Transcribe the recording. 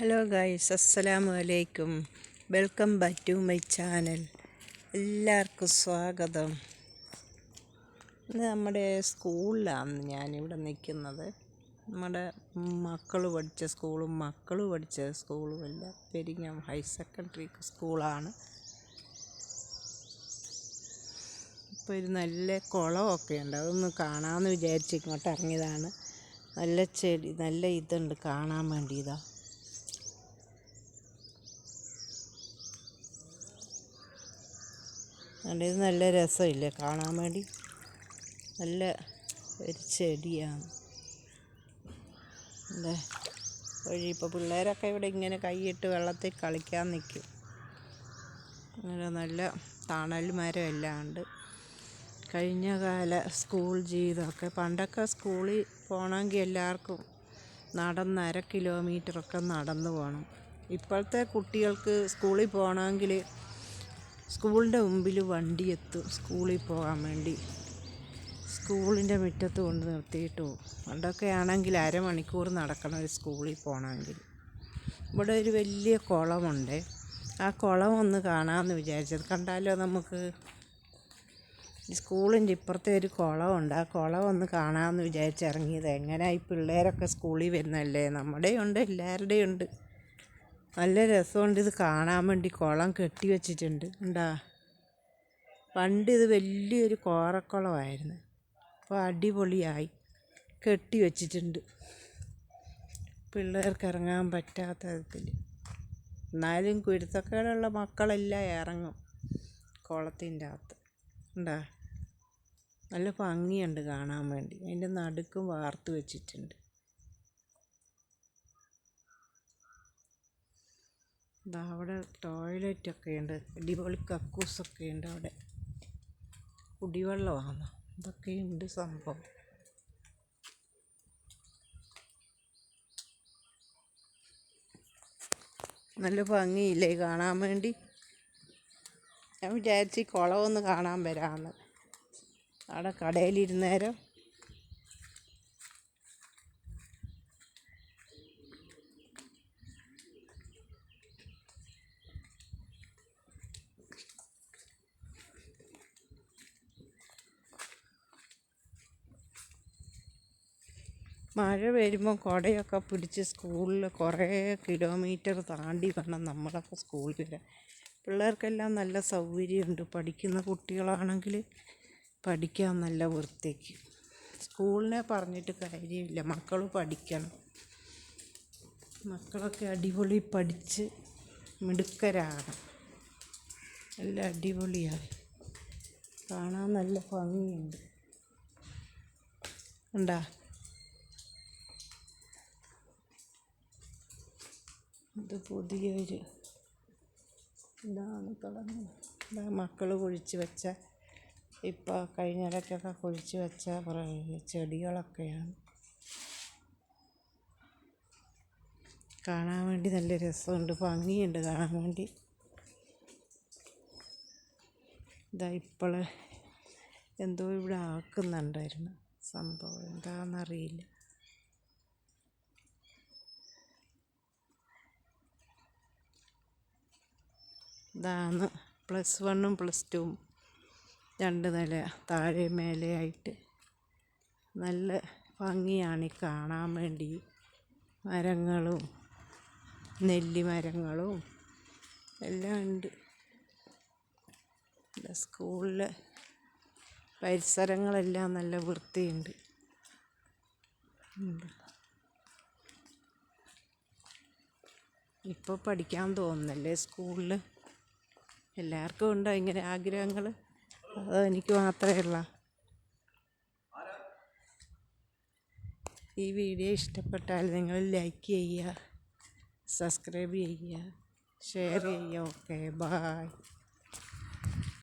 Hello guys അസ്സലാമു അലൈക്കും. Welcome back to my channel. എല്ലാവർക്കും സ്വാഗതം. ഇന്ന് നമ്മുടെ സ്കൂളിലാണ് ഞാനിവിടെ നിൽക്കുന്നത്. നമ്മുടെ മക്കൾ പഠിച്ച സ്കൂളും മക്കൾ പഠിച്ച സ്കൂളുമല്ല പെരിങ്ങം ഹയർ സെക്കൻഡറി സ്കൂളാണ്. ഇപ്പോൾ ഒരു നല്ല കുളമൊക്കെ ഉണ്ട്. അതൊന്ന് കാണാമെന്ന് വിചാരിച്ച് ഇങ്ങോട്ട് ഇറങ്ങിയതാണ്. നല്ല ചെടി നല്ല ഇതുണ്ട്. കാണാൻ വേണ്ടി അതുകൊണ്ട് ഇത് നല്ല രസമില്ലേ കാണാൻ വേണ്ടി? നല്ല ഒരു ചെടിയാണ്. അല്ലേ വഴി ഇപ്പോൾ പിള്ളേരൊക്കെ ഇവിടെ ഇങ്ങനെ കൈയിട്ട് വെള്ളത്തിൽ കളിക്കാൻ നിൽക്കും അങ്ങനെ നല്ല തണൽ മരം എല്ലാം ഉണ്ട്. കഴിഞ്ഞ കാല സ്കൂൾ ജീവിതമൊക്കെ പണ്ടൊക്കെ സ്കൂളിൽ പോകണമെങ്കിൽ എല്ലാവർക്കും നടന്ന് അര കിലോമീറ്ററൊക്കെ നടന്നു പോകണം. ഇപ്പോഴത്തെ കുട്ടികൾക്ക് സ്കൂളിൽ പോകണമെങ്കിൽ സ്കൂളിന്റെ മുമ്പിൽ വണ്ടി എത്തും. സ്കൂളിൽ പോകാൻ വേണ്ടി. സ്കൂളിന്റെ മുറ്റത്ത് കൊണ്ട് നിർത്തിയിട്ട്. പണ്ടൊക്കെ ആണെങ്കിൽ അരമണിക്കൂർ നടക്കണം ഒരു സ്കൂളിൽ പോകണമെങ്കിൽ. ഇവിടെ ഒരു വലിയ കുളമുണ്ട്. ആ കുളം ഒന്ന് കാണാമെന്ന് വിചാരിച്ചത്. കണ്ടാലോ നമുക്ക്? സ്കൂളിന്റെ ഇപ്പുറത്തെ ഒരു കുളമുണ്ട്. ആ കുളം ഒന്ന് കാണാമെന്ന് വിചാരിച്ചിറങ്ങിയത് എങ്ങനെ ഈ പിള്ളേരൊക്കെ സ്കൂളിൽ വരുന്നല്ലേ നമ്മുടെയുണ്ട് ഉണ്ട്. നല്ല രസമുണ്ട്. ഇത് കാണാൻ വേണ്ടി കുളം കെട്ടി വെച്ചിട്ടുണ്ട്. ഉണ്ടാ പണ്ട് ഇത് വലിയൊരു കോറക്കുളമായിരുന്നു. അപ്പോൾ അടിപൊളിയായി. കെട്ടി വെച്ചിട്ടുണ്ട്. പിള്ളേർക്ക് ഇറങ്ങാൻ പറ്റാത്ത വിധത്തിൽ. എന്നാലും കുരുത്തക്കേടുള്ള മക്കളെല്ലാം ഇറങ്ങും കുളത്തിന്റെ അകത്ത്. ഉണ്ടാ നല്ല ഭംഗിയുണ്ട് കാണാൻ വേണ്ടി. അതിന്റെ നടുക്കും വാർത്ത് വെച്ചിട്ടുണ്ട്. ഇതാ അവിടെ ടോയ്ലറ്റൊക്കെ ഉണ്ട്. അടിപൊളി കക്കൂസൊക്കെ ഉണ്ട് അവിടെ. കുടിവെള്ളമാണ് ഇതൊക്കെയുണ്ട് സംഭവം. നല്ല ഭംഗിയില്ലേ കാണാൻ വേണ്ടി? ഞാൻ വിചാരിച്ച് കുളമൊന്ന് കാണാൻ വരാമെന്ന്. അവിടെ കടയിലിരുന്നേരം മഴ വരുമ്പോൾ കുടയൊക്കെ പിടിച്ച് സ്കൂളിൽ കുറേ കിലോമീറ്റർ താണ്ടി വേണം നമ്മളൊക്കെ സ്കൂളിൽ വരാൻ. പിള്ളേർക്കെല്ലാം നല്ല സൗകര്യമുണ്ട്. പഠിക്കുന്ന കുട്ടികളാണെങ്കിൽ പഠിക്കാൻ നല്ല വൃത്തിക്ക്. സ്കൂളിനെ പറഞ്ഞിട്ട് കാര്യമില്ല. മക്കൾ പഠിക്കണം. മക്കളൊക്കെ അടിപൊളി പഠിച്ച് മിടുക്കരാണ്. നല്ല അടിപൊളിയായി. കാണാൻ നല്ല ഭംഗിയുണ്ട്. ഉണ്ടാ? ഇത് പുതിയൊരു ഇതാണ് തുടങ്ങുന്നത്. മക്കൾ കുഴിച്ച് വെച്ച ഇപ്പോൾ കഴിഞ്ഞ ഇടയ്ക്കൊക്കെ കുഴിച്ച് വെച്ച കുറേ ചെടികളൊക്കെയാണ്. കാണാൻ വേണ്ടി നല്ല രസമുണ്ട് ഭംഗിയുണ്ട് കാണാൻ വേണ്ടി. ഇതാ ഇപ്പോൾ എന്തോ ഇവിടെ ആക്കുന്നുണ്ടായിരുന്നു സംഭവം. എന്താണെന്നറിയില്ല ഇതാണ്. പ്ലസ് വണ്ണും പ്ലസ് ടുവും. രണ്ട് നില താഴെ മേലെയായിട്ട്. നല്ല ഭംഗിയാണ് ഈ കാണാൻ വേണ്ടി. മരങ്ങളും നെല്ലി മരങ്ങളും എല്ലാം ഉണ്ട്. സ്കൂളിലെ പരിസരങ്ങളെല്ലാം നല്ല വൃത്തിയുണ്ട്. ഇപ്പോൾ പഠിക്കാൻ തോന്നുന്നല്ലേ സ്കൂളിൽ എല്ലാവർക്കും ഉണ്ടോ ഇങ്ങനെ ആഗ്രഹങ്ങൾ? അതോ എനിക്ക് മാത്രമേ ഉള്ള? ഈ വീഡിയോ ഇഷ്ടപ്പെട്ടാൽ നിങ്ങൾ ലൈക്ക് ചെയ്യുക സബ്സ്ക്രൈബ് ചെയ്യുക ഷെയർ ചെയ്യുക. Okay bye